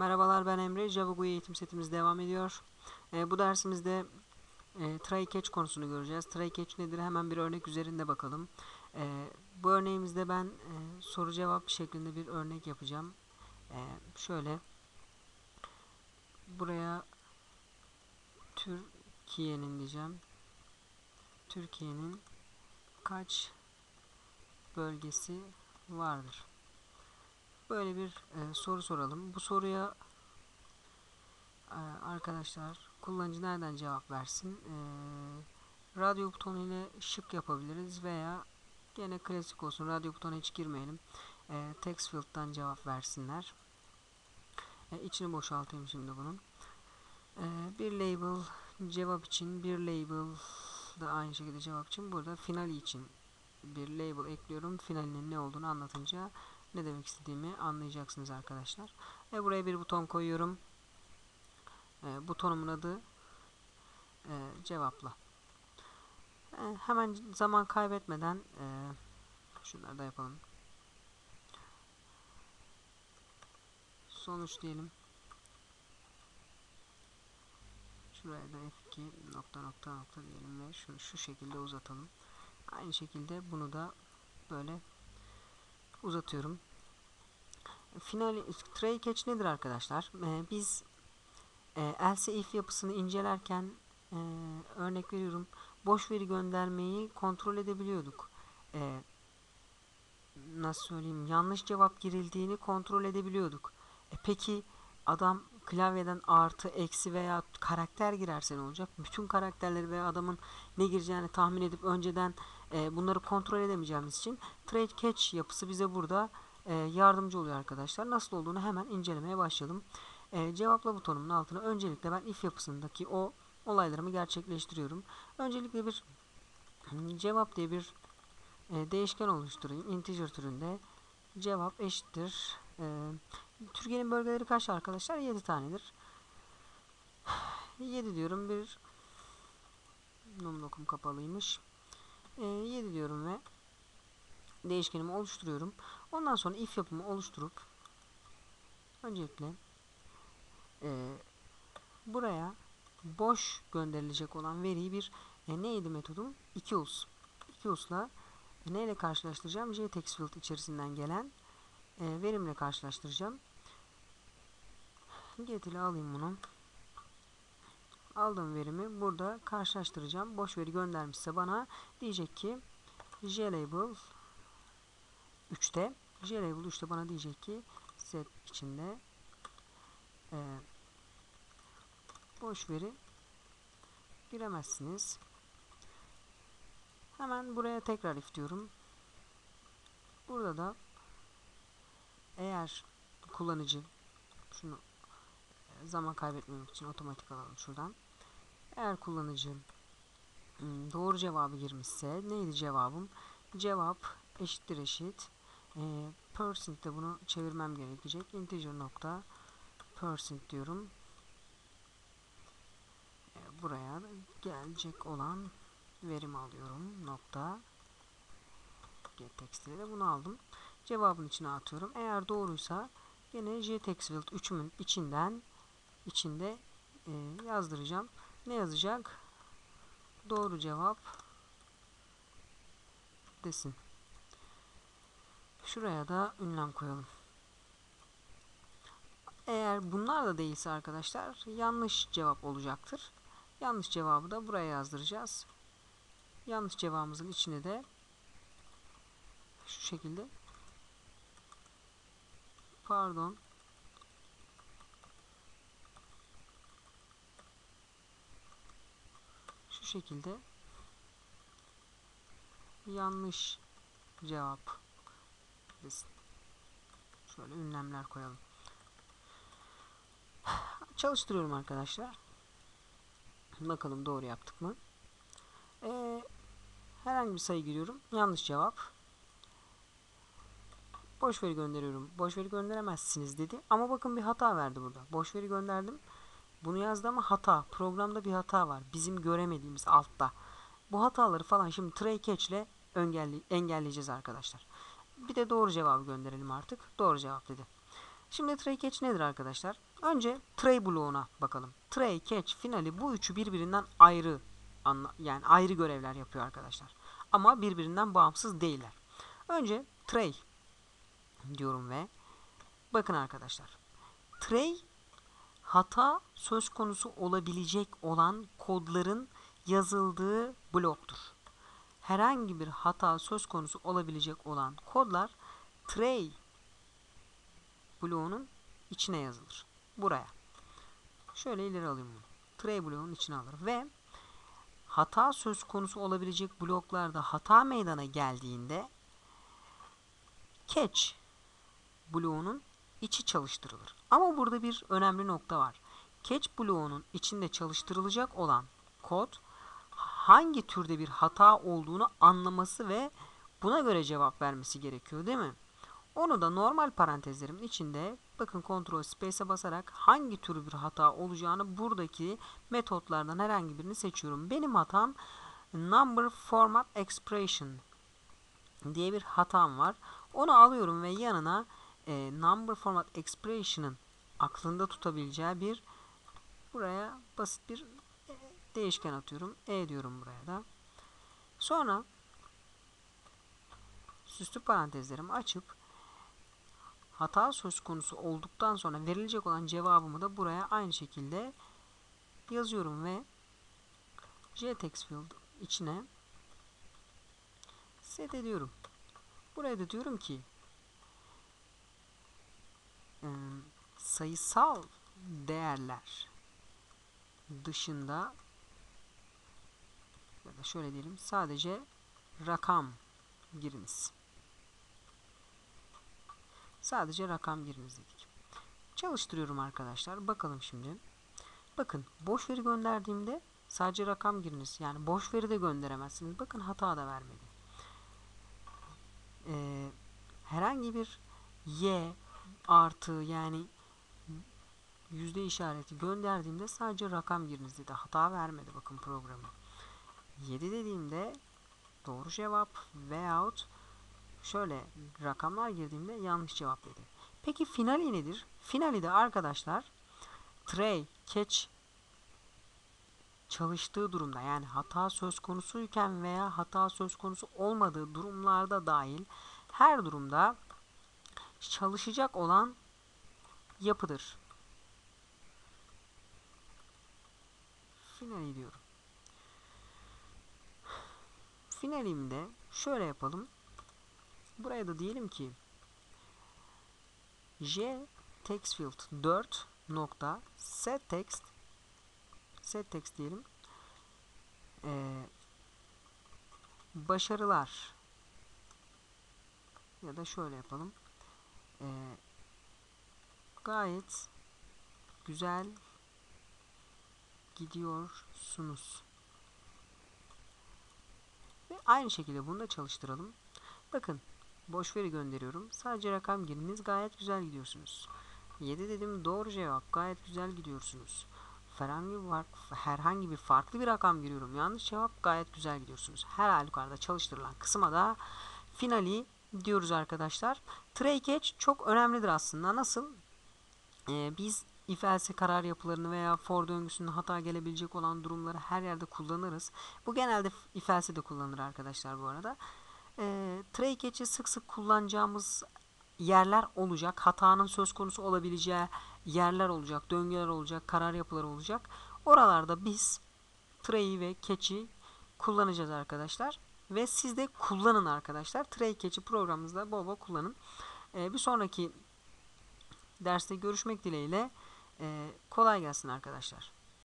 Merhabalar ben Emre. Java GUI eğitim setimiz devam ediyor. Ee, bu dersimizde e, try catch konusunu göreceğiz. Try catch nedir? Hemen bir örnek üzerinde bakalım. Ee, bu örneğimizde ben e, soru cevap şeklinde bir örnek yapacağım. Ee, şöyle buraya Türkiye'nin diyeceğim. Türkiye'nin kaç bölgesi vardır? Böyle bir e, soru soralım. Bu soruya e, arkadaşlar kullanıcı nereden cevap versin? E, radyo butonu ile şık yapabiliriz veya gene klasik olsun radyo butonu hiç girmeyelim. E, text field'dan cevap versinler. E, içini boşaltayım şimdi bunun. E, bir label cevap için bir label da aynı şekilde cevap için burada finali için bir label ekliyorum. Finalinin ne olduğunu anlatınca ne demek istediğimi anlayacaksınız arkadaşlar. Ve buraya bir buton koyuyorum. E, butonumun adı e, cevapla. E, hemen zaman kaybetmeden e, şunları da yapalım. Sonuç diyelim. Şuraya da F2 nokta nokta nokta diyelim ve şunu şu şekilde uzatalım. Aynı şekilde bunu da böyle uzatıyorum. Final tray catch nedir arkadaşlar? Ee, biz e, else if yapısını incelerken e, örnek veriyorum boş veri göndermeyi kontrol edebiliyorduk. E, nasıl söyleyeyim yanlış cevap girildiğini kontrol edebiliyorduk. E, peki adam klavyeden artı, eksi veya karakter girerse ne olacak? Bütün karakterleri ve adamın ne gireceğini tahmin edip önceden e, bunları kontrol edemeyeceğimiz için trade catch yapısı bize burada e, yardımcı oluyor arkadaşlar. Nasıl olduğunu hemen incelemeye başlayalım. E, cevapla butonumun altına öncelikle ben if yapısındaki o olaylarımı gerçekleştiriyorum. Öncelikle bir cevap diye bir e, değişken oluşturayım. Integer türünde cevap eşittir. E, Türkiye'nin bölgeleri kaç arkadaşlar? 7 tanedir. 7 diyorum bir num kapalıymış. E, 7 diyorum ve değişkenimi oluşturuyorum. Ondan sonra if yapımı oluşturup öncelikle e, buraya boş gönderilecek olan veriyi bir e, neydi metodum? 2 us. 2 usla e, neyle karşılaştıracağım? JTextField içerisinden gelen e, verimle karşılaştıracağım. Get ile alayım bunu. Aldığım verimi burada karşılaştıracağım. Boş veri göndermişse bana diyecek ki JLabel 3'te JLabel 3'te bana diyecek ki set içinde e, boş veri giremezsiniz. Hemen buraya tekrar if diyorum. Burada da eğer kullanıcı şunu e, zaman kaybetmemek için otomatik alalım şuradan. Eğer kullanıcı hmm, doğru cevabı girmişse neydi cevabım? Cevap eşittir eşit. E, percent de bunu çevirmem gerekecek. Integer nokta percent diyorum. E, buraya gelecek olan verimi alıyorum. Nokta get text'e de bunu aldım. Cevabın içine atıyorum. Eğer doğruysa yine jtextfield 3'ümün içinden içinde e, yazdıracağım. Ne yazacak? Doğru cevap desin. Şuraya da ünlem koyalım. Eğer bunlar da değilse arkadaşlar yanlış cevap olacaktır. Yanlış cevabı da buraya yazdıracağız. Yanlış cevabımızın içine de şu şekilde pardon şu şekilde yanlış cevap desin. Şöyle ünlemler koyalım. Çalıştırıyorum arkadaşlar. Bakalım doğru yaptık mı? Ee, herhangi bir sayı giriyorum. Yanlış cevap. Boş veri gönderiyorum. Boş veri gönderemezsiniz dedi. Ama bakın bir hata verdi burada. Boş veri gönderdim. Bunu yazdı ama hata. Programda bir hata var. Bizim göremediğimiz altta. Bu hataları falan şimdi try catch ile engelleyeceğiz arkadaşlar. Bir de doğru cevabı gönderelim artık. Doğru cevap dedi. Şimdi try catch nedir arkadaşlar? Önce try bloğuna bakalım. Try catch finali bu üçü birbirinden ayrı yani ayrı görevler yapıyor arkadaşlar. Ama birbirinden bağımsız değiller. Önce tray diyorum ve bakın arkadaşlar. Tray hata söz konusu olabilecek olan kodların yazıldığı bloktur. Herhangi bir hata söz konusu olabilecek olan kodlar tray bloğunun içine yazılır. Buraya. Şöyle ileri alayım bunu. Tray bloğunun içine alır ve hata söz konusu olabilecek bloklarda hata meydana geldiğinde catch bloğunun içi çalıştırılır. Ama burada bir önemli nokta var. Catch bloğunun içinde çalıştırılacak olan kod hangi türde bir hata olduğunu anlaması ve buna göre cevap vermesi gerekiyor değil mi? Onu da normal parantezlerimin içinde bakın Ctrl Space'e basarak hangi tür bir hata olacağını buradaki metotlardan herhangi birini seçiyorum. Benim hatam number format expression diye bir hatam var. Onu alıyorum ve yanına e, number format expression'ın aklında tutabileceği bir buraya basit bir değişken atıyorum. E diyorum buraya da. Sonra süslü parantezlerimi açıp hata söz konusu olduktan sonra verilecek olan cevabımı da buraya aynı şekilde yazıyorum ve jtext field içine set ediyorum. Buraya da diyorum ki sayısal değerler dışında ya da şöyle diyelim sadece rakam giriniz. Sadece rakam giriniz dedik. Çalıştırıyorum arkadaşlar. Bakalım şimdi. Bakın boş veri gönderdiğimde sadece rakam giriniz. Yani boş veri de gönderemezsiniz. Bakın hata da vermedi. Ee, herhangi bir y artı yani yüzde işareti gönderdiğimde sadece rakam giriniz dedi. Hata vermedi bakın programı. 7 dediğimde doğru cevap veyahut şöyle rakamlar girdiğimde yanlış cevap dedi. Peki finali nedir? Finali de arkadaşlar tray, catch çalıştığı durumda yani hata söz konusuyken veya hata söz konusu olmadığı durumlarda dahil her durumda çalışacak olan yapıdır. Finali diyorum. Finalimde şöyle yapalım. Buraya da diyelim ki j textfield 4 nokta set text set text diyelim. Ee, başarılar ya da şöyle yapalım. Ee, gayet güzel gidiyorsunuz ve aynı şekilde bunu da çalıştıralım bakın boş veri gönderiyorum. Sadece rakam giriniz gayet güzel gidiyorsunuz. 7 dedim doğru cevap gayet güzel gidiyorsunuz. Herhangi bir, herhangi bir farklı bir rakam giriyorum. Yanlış cevap gayet güzel gidiyorsunuz. Her halükarda çalıştırılan kısma da finali diyoruz arkadaşlar. Tray catch çok önemlidir aslında. Nasıl? Ee, biz if else karar yapılarını veya for döngüsünde hata gelebilecek olan durumları her yerde kullanırız. Bu genelde if else de kullanılır arkadaşlar bu arada e, tray catch'i sık sık kullanacağımız yerler olacak. Hatanın söz konusu olabileceği yerler olacak, döngüler olacak, karar yapıları olacak. Oralarda biz tray'i ve catch'i kullanacağız arkadaşlar. Ve siz de kullanın arkadaşlar. Tray catch'i programınızda bol bol kullanın. Ee, bir sonraki derste görüşmek dileğiyle. Ee, kolay gelsin arkadaşlar.